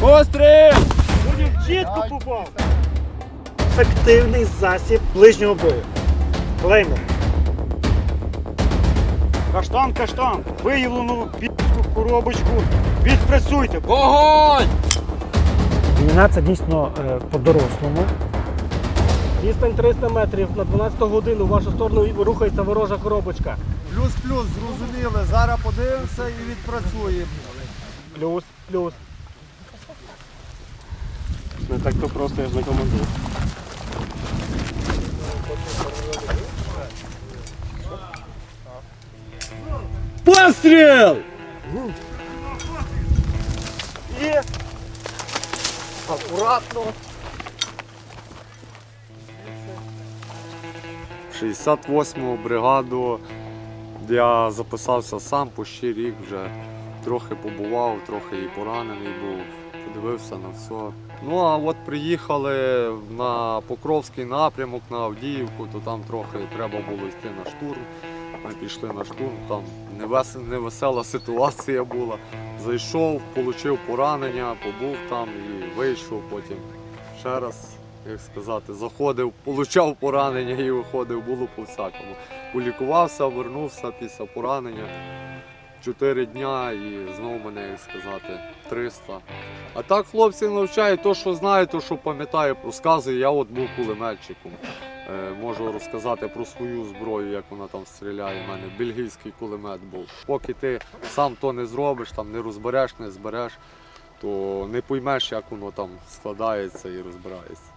Постріл! Будем чітко попав. Ефективний засіб ближнього бою. Клеймор. Каштан, каштан. Виявлену пі***ку коробочку. Відпрацюйте. Вогонь! Війна це дійсно е, по-дорослому. Відстань 300 метрів на 12 годину в вашу сторону рухається ворожа коробочка. Плюс-плюс, зрозуміли. Зараз подивимося і відпрацюємо. Плюс, плюс. Не так то просто, я ж не командир. Постріл! І акуратно. 68-му бригаду я записався сам по ще рік вже. Трохи побував, трохи і поранений був, подивився на все. Ну а от приїхали на Покровський напрямок на Авдіївку, то там трохи треба було йти на штурм. Ми пішли на штурм, там невес- невесела ситуація була. Зайшов, отримав поранення, побув там і вийшов потім ще раз, як сказати, заходив, получав поранення і виходив, було по всякому. Полікувався, вернувся після поранення. Чотири дня і знову мене, як сказати, 300. А так хлопці навчають то, що знаю, то, що пам'ятаю, розказую. Я от був кулеметчиком. Е, можу розказати про свою зброю, як вона там стріляє. У мене бельгійський кулемет був. Поки ти сам то не зробиш, там не розбереш, не збереш, то не поймеш, як воно там складається і розбирається.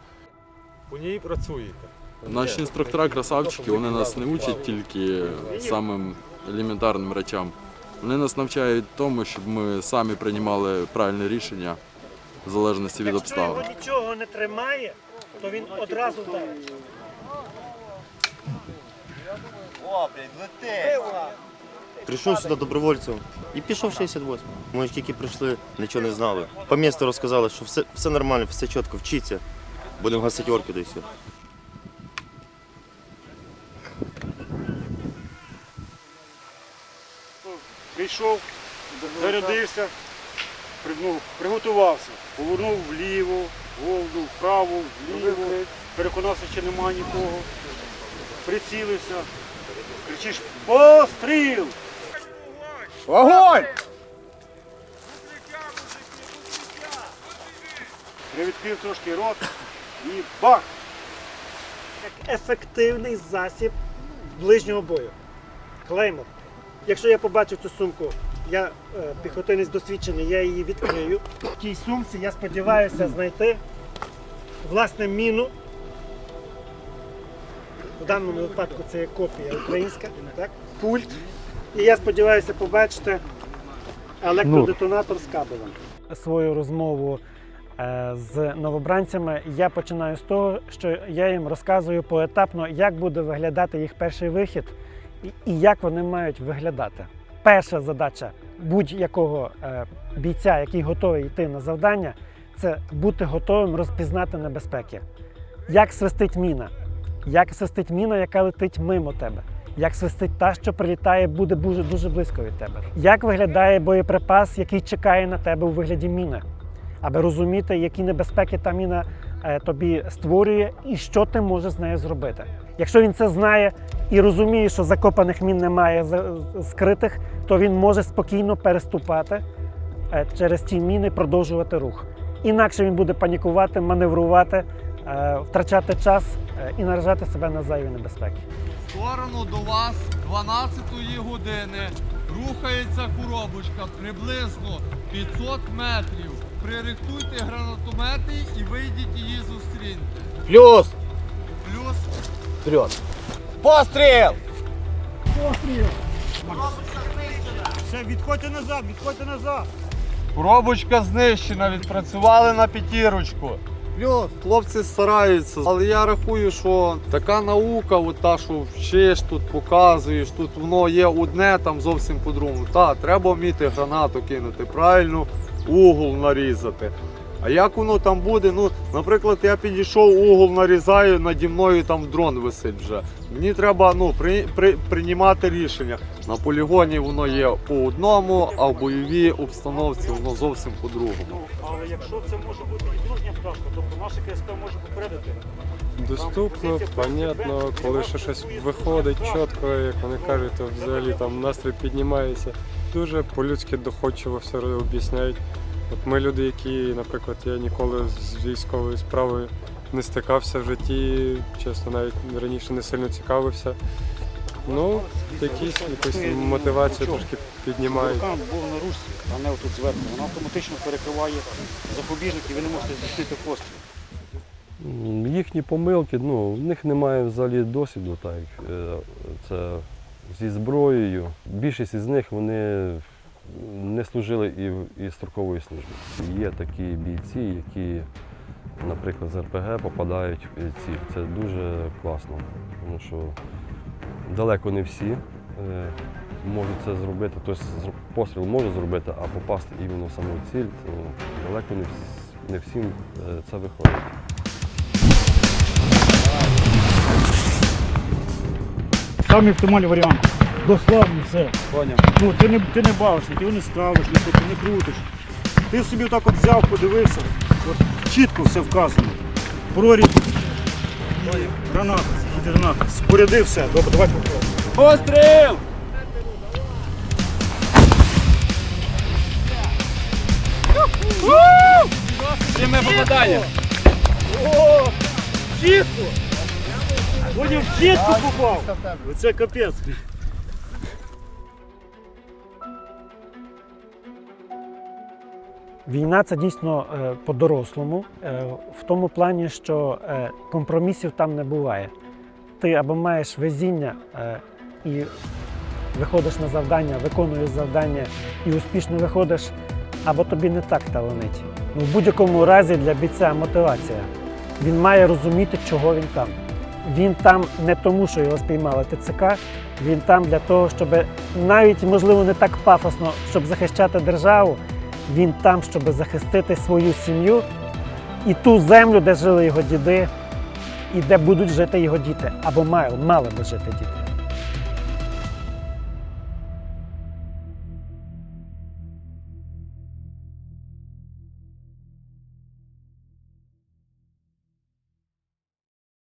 По ній працюєте. Наші інструктора красавчики, вони нас не учать тільки самим елементарним речам. Вони нас навчають тому, щоб ми самі приймали правильне рішення в залежності від Якщо його нічого не тримає, то він одразу вдарить. Прийшов сюди добровольцем і пішов 68. Ми ж тільки прийшли, нічого не знали. По місту розказали, що все, все нормально, все чітко, вчіться. Будемо гасити орки десь. Прийшов, зарядився, ну, приготувався, повернув вліво, голову вправо, вліво, переконався, що немає нікого. Прицілився, кричиш постріл! Вогонь! Привідкрив трошки рот і бах! Як ефективний засіб ближнього бою. Клеймор. Якщо я побачу цю сумку, я е, піхотинець досвідчений, я її відкрию. В тій сумці я сподіваюся знайти власне міну. У даному випадку це є копія українська, так? пульт. І я сподіваюся побачити електродетонатор з кабелем. Свою розмову е, з новобранцями я починаю з того, що я їм розказую поетапно, як буде виглядати їх перший вихід і- як вони мають виглядати. Перша задача будь-якого е, бійця, який готовий йти на завдання, це бути готовим розпізнати небезпеки. Як свистить міна, як свистить міна, яка летить мимо тебе. Як свистить та, що прилітає, буде дуже, дуже близько від тебе. Як виглядає боєприпас, який чекає на тебе у вигляді міни, аби розуміти, які небезпеки та міна е, тобі створює і що ти можеш з нею зробити. Якщо він це знає і розуміє, що закопаних мін немає за- скритих, то він може спокійно переступати е, через ті міни, продовжувати рух. Інакше він буде панікувати, маневрувати, е, втрачати час е, і наражати себе на зайві небезпеки. В сторону до вас 12-ї години рухається коробочка приблизно 500 метрів. Пририхтуйте гранатомети і вийдіть її зустріньте. Плюс Вперед! Постріл! Все, відходьте назад, відходьте назад. Коробочка знищена, відпрацювали на п'ятірочку. Плюс, хлопці стараються, але я рахую, що така наука, от та, що вчиш, тут показуєш, тут воно є одне, там зовсім по-другому. Та, треба вміти гранату кинути, правильно угол нарізати. А як воно там буде? Ну, наприклад, я підійшов, угол нарізаю, наді мною там дрон висить вже. Мені треба ну, при, при, приймати рішення. На полігоні воно є по одному, а в бойовій обстановці воно зовсім по-другому. Але якщо це може бути і дружня пташка, тобто наше КСП може попередити. Доступно, понятно, коли ще щось виходить чітко, як вони кажуть, то взагалі там настрій піднімається. Дуже по-людськи доходчиво все об'ясняють. От ми люди, які, наприклад, я ніколи з військовою справою не стикався в житті, чесно, навіть раніше не сильно цікавився. Ну, якісь якусь мотивацію трошки піднімають. Рукам був на ручці, а не отут зверху. Вона автоматично перекриває запобіжник і ви не можете здійснити постріл. Їхні помилки, ну, в них немає взагалі досвіду, так, е, це зі зброєю. Більшість із них вони не служили і, і строкової служби. Є такі бійці, які, наприклад, з РПГ попадають в ціль. Це дуже класно, тому що далеко не всі е, можуть це зробити. Тобто постріл може зробити, а попасти іменно в саму ціль, то далеко не, вс- не всім е, це виходить. Самий оптимальний варіант. Дославно все. Ну, ти не, ти не бавишся, ти його не ставиш, не, ти не крутиш. Ти собі так от взяв, подивився, от чітко все вказано. Проріз, граната, граната, спорядив все. Добре, давай попробуємо. Постріл! Пряме попадання. Чітко! Поняв, чітко попав. Оце капець. Війна це дійсно е, по-дорослому, е, в тому плані, що е, компромісів там не буває. Ти або маєш везіння і виходиш на завдання, виконуєш завдання і успішно виходиш, або тобі не так таланить. Ну, в будь-якому разі для бійця мотивація. Він має розуміти, чого він там. Він там не тому, що його спіймали ТЦК, він там для того, щоб навіть, можливо, не так пафосно, щоб захищати державу, він там, щоб захистити свою сім'ю і ту землю, де жили його діди, і де будуть жити його діти, або мали, би жити діти.